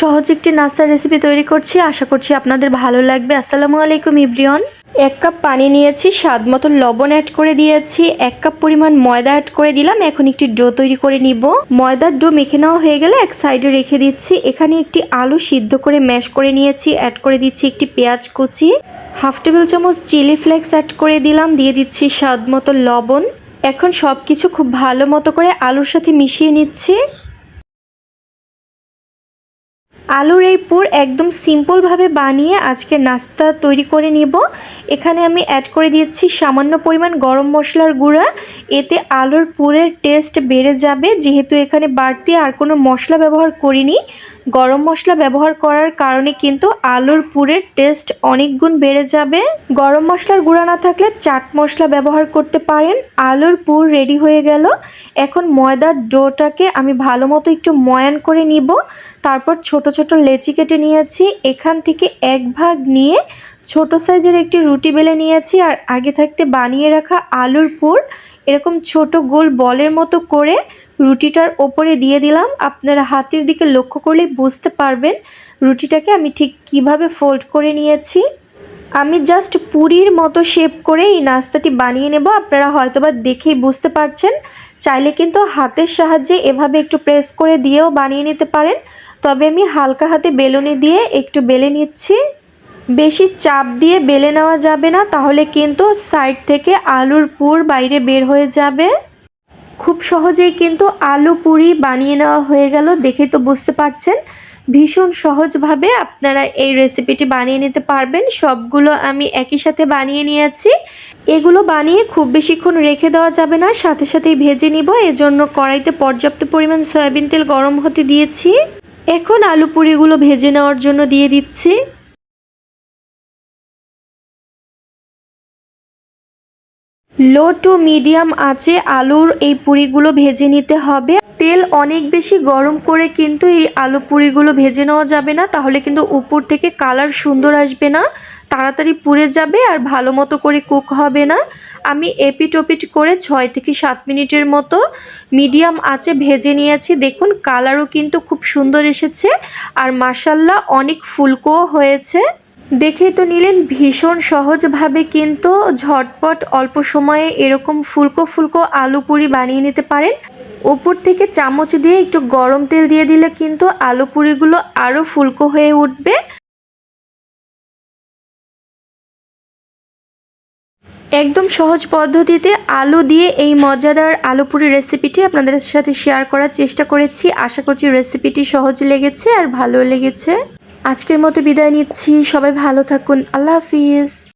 সহজ একটি নাস্তার রেসিপি তৈরি করছি। আশা করছি আপনাদের ভালো লাগবে। আসসালামু আলাইকুম, ইব্রিয়ন। এক কাপ পানি নিয়েছি, স্বাদ মতো লবণ অ্যাড করে দিয়েছি। এক কাপ পরিমাণ ময়দা অ্যাড করে দিলাম। এখন একটি ডো তৈরি করে নিব। ময়দার ডো মেখে নেওয়া হয়ে গেলে এক সাইডে রেখে দিচ্ছি। এখানে একটি আলু সিদ্ধ করে ম্যাশ করে নিয়েছি। অ্যাড করে দিচ্ছি একটি পেঁয়াজ কুচি। হাফ টেবিল চামচ চিলি ফ্লেক্স অ্যাড করে দিলাম। দিয়ে দিচ্ছি স্বাদ মতো লবণ। এখন সব কিছু খুব ভালো মতো করে আলুর সাথে মিশিয়ে নিচ্ছি। আলুর এই পুর একদম সিম্পলভাবে বানিয়ে আজকে নাস্তা তৈরি করে নিব। এখানে আমি অ্যাড করে দিয়েছি সামান্য পরিমাণ গরম মশলার গুঁড়া। এতে আলুর পুরের টেস্ট বেড়ে যাবে। যেহেতু এখানে বাড়তি আর কোনো মশলা ব্যবহার করিনি, গরম মশলা ব্যবহার করার কারণে কিন্তু আলুর পুরের টেস্ট অনেক গুণ বেড়ে যাবে। গরম মশলার গুঁড়া না থাকলে চাট মশলা ব্যবহার করতে পারেন। আলুর পুর রেডি হয়ে গেল। এখন ময়দার ডোটাকে আমি ভালো মতো একটু ময়ান করে নিব। তারপর ছোট ছোট লেচি কেটে নিয়েছি। এখান থেকে এক ভাগ নিয়ে ছোট সাইজের একটি রুটি বেলে নিয়েছি আর আগে থাকতে বানিয়ে রাখা আলুর পুর। এরকম ছোট গোল বলের মতো করে রুটিটার ওপরে দিয়ে দিলাম। আপনারা হাতের দিকে লক্ষ্য করলেই বুঝতে পারবেন রুটিটাকে আমি ঠিক কীভাবে ফোল্ড করে নিয়েছি। আমি জাস্ট পুরীর মতো শেপ করে এই নাস্তাটি বানিয়ে নেব। আপনারা হয়তোবা দেখেই বুঝতে পারছেন। চাইলে কিন্তু হাতের সাহায্যে এভাবে একটু প্রেস করে দিয়েও বানিয়ে নিতে পারেন। তবে আমি হালকা হাতে বেলুনি দিয়ে একটু বেলে নিচ্ছি। বেশি চাপ দিয়ে বেলে নেওয়া যাবে না, তাহলে কিন্তু সাইড থেকে আলুর পুর বাইরে বের হয়ে যাবে। খুব সহজেই কিন্তু আলু পুরি বানিয়ে নেওয়া হয়ে গেল, দেখে তো বুঝতে পারছেন। ভীষণ সহজভাবে আপনারা এই রেসিপিটি বানিয়ে নিতে পারবেন। সবগুলো আমি একই সাথে বানিয়ে নিয়েছি। এগুলো বানিয়ে খুব বেশিক্ষণ রেখে দেওয়া যাবে না, সাথে সাথেই ভেজে নিব। এজন্য কড়াইতে পর্যাপ্ত পরিমাণ সয়াবিন তেল গরম হতে দিয়েছি। এখন আলু পুরিগুলো ভেজে নেওয়ার জন্য দিয়ে দিচ্ছি। লো টু মিডিয়াম আঁচে আলুর এই পুরিগুলো ভেজে নিতে হবে। তেল অনেক বেশি গরম করে কিন্তু এই আলু পুরিগুলো ভেজে নেওয়া যাবে না, তাহলে কিন্তু উপর থেকে কালার সুন্দর আসবে না, তাড়াতাড়ি পুড়ে যাবে আর ভালো মতো করে কুক হবে না। আমি এপিট ওপিট করে ছয় থেকে সাত মিনিটের মতো মিডিয়াম আঁচে ভেজে নিয়েছি। দেখুন, কালারও কিন্তু খুব সুন্দর এসেছে আর মাসাল্লা অনেক ফুলকোও হয়েছে। দেখেই তো নিলেন, ভীষণ সহজভাবে কিন্তু ঝটপট অল্প সময়ে এরকম ফুলকো ফুলকো আলু পুরি বানিয়ে নিতে পারেন। ওপর থেকে চামচ দিয়ে একটু গরম তেল দিয়ে দিলে কিন্তু আলু পুরিগুলো আরও ফুলকো হয়ে উঠবে। একদম সহজ পদ্ধতিতে আলু দিয়ে এই মজাদার আলু পুরি রেসিপিটি আপনাদের সাথে শেয়ার করার চেষ্টা করেছি। আশা করছি রেসিপিটি সহজ লেগেছে আর ভালো লেগেছে। আজকের মতো বিদায় নিচ্ছি। সবাই ভালো থাকুন। আল্লাহ হাফিজ।